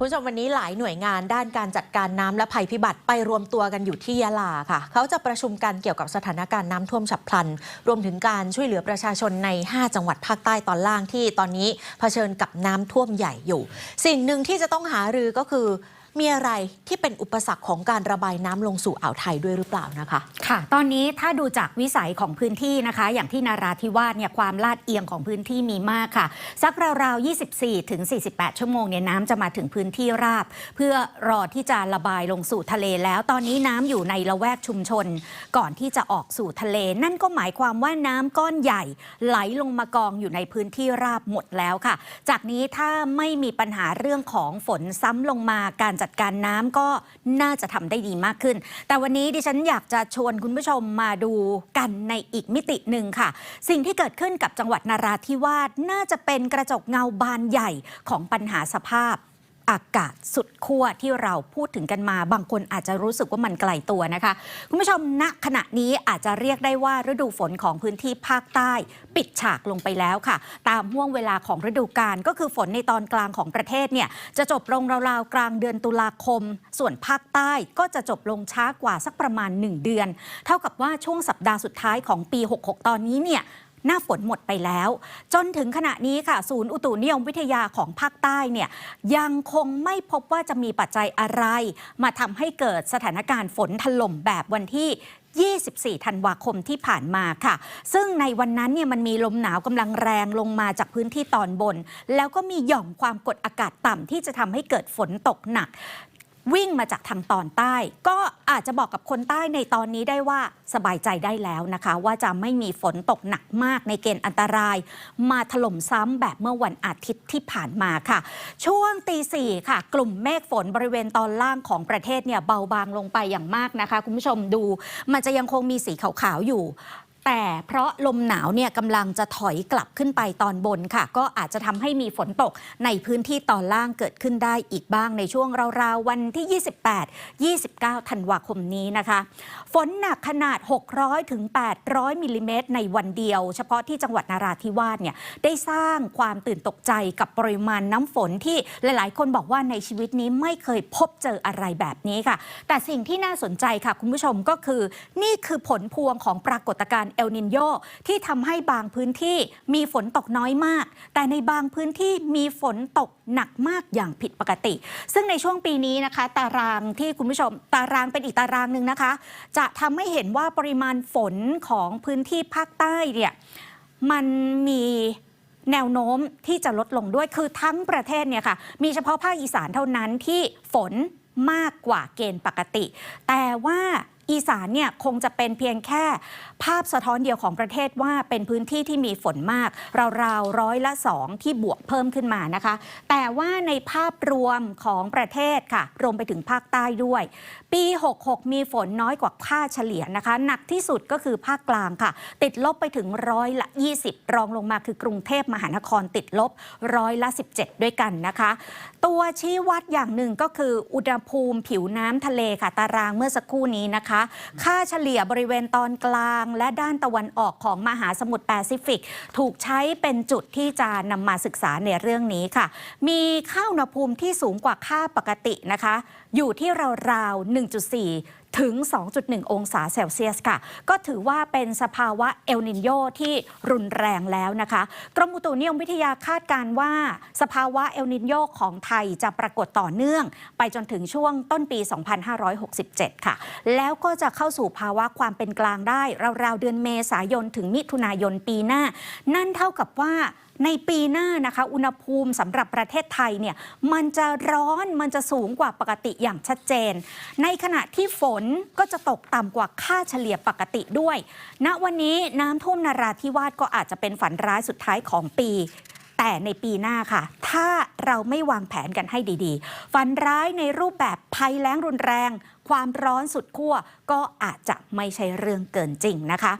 คุณผู้ชมวันนี้หลายหน่วยงานด้านการจัดการน้ำและภัยพิบัติไปรวมตัวกันอยู่ที่ยะลาค่ะ เขาจะประชุมกันเกี่ยวกับสถานการณ์น้ำท่วมฉับพลัน รวมถึงการช่วยเหลือประชาชนใน 5 จังหวัดภาคใต้ตอนล่างที่ตอนนี้เผชิญกับน้ำท่วมใหญ่อยู่ สิ่งหนึ่งที่จะต้องหารือก็คือ มีอะไรที่เป็นอุปสรรคของการระบายน้ำลงสู่อ่าวไทยด้วยหรือเปล่านะคะ ค่ะ ตอนนี้ถ้าดูจากวิสัยของพื้นที่นะคะ อย่างที่นาราธิวาสเนี่ยความลาดเอียงของพื้นที่มีมากค่ะ สักราวๆ 24 ถึง 48 ชั่วโมงเนี่ยน้ำจะมาถึงพื้นที่ราบ เพื่อรอที่จะระบายลงสู่ทะเลแล้ว ตอนนี้น้ำอยู่ในละแวกชุมชน ก่อนที่จะออกสู่ทะเล นั่นก็หมายความว่าน้ำก้อนใหญ่ ไหลลงมากองอยู่ในพื้นที่ราบหมดแล้วค่ะ จากนี้ถ้าไม่มีปัญหาเรื่องของฝนซ้ำลงมาการจัดการน้ำก็น่าจะทำได้ดีมากขึ้น แต่วันนี้ดิฉันอยากจะชวนคุณผู้ชมมาดูกันในอีกมิติหนึ่งค่ะ สิ่งที่เกิดขึ้นกับจังหวัดนาราธิวาสน่าจะเป็นกระจกเงาบานใหญ่ของปัญหาสภาพ อากาศสุดขั้วที่เราพูดถึงกันมา บางคนอาจจะรู้สึกว่ามันไกลตัวนะคะ คุณผู้ชมณขณะนี้อาจจะเรียกได้ว่าฤดูฝนของพื้นที่ภาคใต้ ปิดฉากลงไปแล้วค่ะ ตามห่วงเวลาของฤดูกาลก็คือฝนในตอนกลางของประเทศเนี่ยจะจบลงราวๆกลางเดือนตุลาคม ส่วนภาคใต้ก็จะจบลงช้ากว่าสักประมาณ 1 เดือน เท่ากับว่าช่วงสัปดาห์สุดท้ายของปี 66 ตอนนี้เนี่ย หน้าฝนหมดไปแล้ว จนถึงขณะนี้ค่ะ ศูนย์อุตุนิยมวิทยาของภาคใต้เนี่ยยังคงไม่พบว่าจะมีปัจจัยอะไร มาทำให้เกิดสถานการณ์ฝนถล่มแบบวันที่24 ธันวาคมที่ผ่านมาค่ะ ซึ่งในวันนั้นเนี่ยมันมีลมหนาวกำลังแรงลงมาจากพื้นที่ตอนบน แล้วก็มีหย่อมความกดอากาศต่ำที่จะทำให้เกิดฝนตกหนัก วิ่งมาจากทางตอนใต้ ก็อาจจะบอกกับคนใต้ในตอนนี้ได้ว่าสบายใจได้แล้วนะคะ ว่าจะไม่มีฝนตกหนักมากในเกณฑ์อันตราย มาถล่มซ้ำแบบเมื่อวันอาทิตย์ที่ผ่านมาค่ะ ช่วงตีสี่ค่ะ กลุ่มเมฆฝนบริเวณตอนล่างของประเทศเนี่ยเบาบางลงไปอย่างมากนะคะ คุณผู้ชมดู มันจะยังคงมีสีขาวๆอยู่ แต่เพราะลมหนาวเนี่ยกำลังจะถอยกลับขึ้นไปตอนบนค่ะ ก็อาจจะทำให้มีฝนตกในพื้นที่ตอนล่างเกิดขึ้นได้อีกบ้างในช่วงราวๆวันที่ 28 29 ธันวาคมนี้นะคะ ฝนหนักขนาด 600ถึง800มิลลิเมตรในวันเดียว เฉพาะที่จังหวัดนาราธิวาสเนี่ยได้สร้างความตื่นตกใจกับปริมาณน้ำฝนที่หลายๆ คนบอกว่าในชีวิตนี้ไม่เคยพบเจออะไรแบบนี้ค่ะ แต่สิ่งที่น่าสนใจค่ะคุณผู้ชมก็คือ นี่คือผลพวงของปรากฏการณ์เอลนินโยที่ทำให้บางพื้นที่มีฝนตกน้อยมาก แต่ในบางพื้นที่มีฝนตกหนักมากอย่างผิดปกติ ซึ่งในช่วงปีนี้นะคะ ตารางที่คุณผู้ชม ตารางเป็นอีกตารางหนึ่งนะคะ จะทำให้เห็นว่าปริมาณฝนของพื้นที่ภาคใต้เนี่ยมันมีแนวโน้มที่จะลดลงด้วยคือทั้งประเทศเนี่ยค่ะ มีเฉพาะภาคอีสานเท่านั้นที่ฝนมากกว่าเกณฑ์ปกติ แต่ว่า อีสานเนี่ยคงจะเป็นเพียงแค่ภาพสะท้อนเดียวของประเทศว่าเป็นพื้นที่ที่มีฝนมากราวๆร้อยละสองที่บวกเพิ่มขึ้นมานะคะ แต่ว่าในภาพรวมของประเทศค่ะ รวมไปถึงภาคใต้ด้วย ปี 66 มีฝนน้อยกว่าค่าเฉลี่ยนะคะ หนักที่สุดก็คือภาคกลางค่ะ ติดลบไปถึงร้อยละ 20 รองลงมาคือกรุงเทพมหานครติดลบร้อยละ 17 ด้วยกันนะคะ ตัวชี้วัดอย่างหนึ่งก็คืออุณหภูมิผิวน้ำทะเลค่ะ ตารางเมื่อสักครู่นี้นะคะค่าเฉลี่ยบริเวณตอนกลางและด้านตะวันออกของมหาสมุทรแปซิฟิก ถูกใช้เป็นจุดที่จะนำมาศึกษาในเรื่องนี้ค่ะ มีค่าอุณหภูมิที่สูงกว่าค่าปกตินะคะ อยู่ที่ราวๆ1.4 ถึง 2.1 องศาเซลเซียสค่ะ ก็ถือว่าเป็นสภาวะเอลนินโยที่รุนแรงแล้วนะคะ กรมอุตุนิยมวิทยาคาดการณ์ว่า สภาวะเอลนินโยของไทยจะปรากฏต่อเนื่อง ไปจนถึงช่วงต้นปี 2567 ค่ะ แล้วก็จะเข้าสู่ภาวะความเป็นกลางได้ ราวๆ เดือนเมษายนถึงมิถุนายนปีหน้า นั่นเท่ากับว่า ในปีหน้านะคะ อุณหภูมิสำหรับประเทศไทยเนี่ยมันจะร้อนมันจะสูงกว่าปกติอย่างชัดเจน ในขณะที่ฝนก็จะตกต่ำกว่าค่าเฉลี่ยปกติด้วยณวันนี้น้ำท่วมนาราธิวาสก็อาจจะเป็นฝันร้ายสุดท้ายของปีแต่ในปีหน้าค่ะ ถ้าเราไม่วางแผนกันให้ดีๆ ฝันร้ายในรูปแบบภัยแล้งรุนแรง ความร้อนสุดขั้วก็อาจจะไม่ใช่เรื่องเกินจริงนะคะ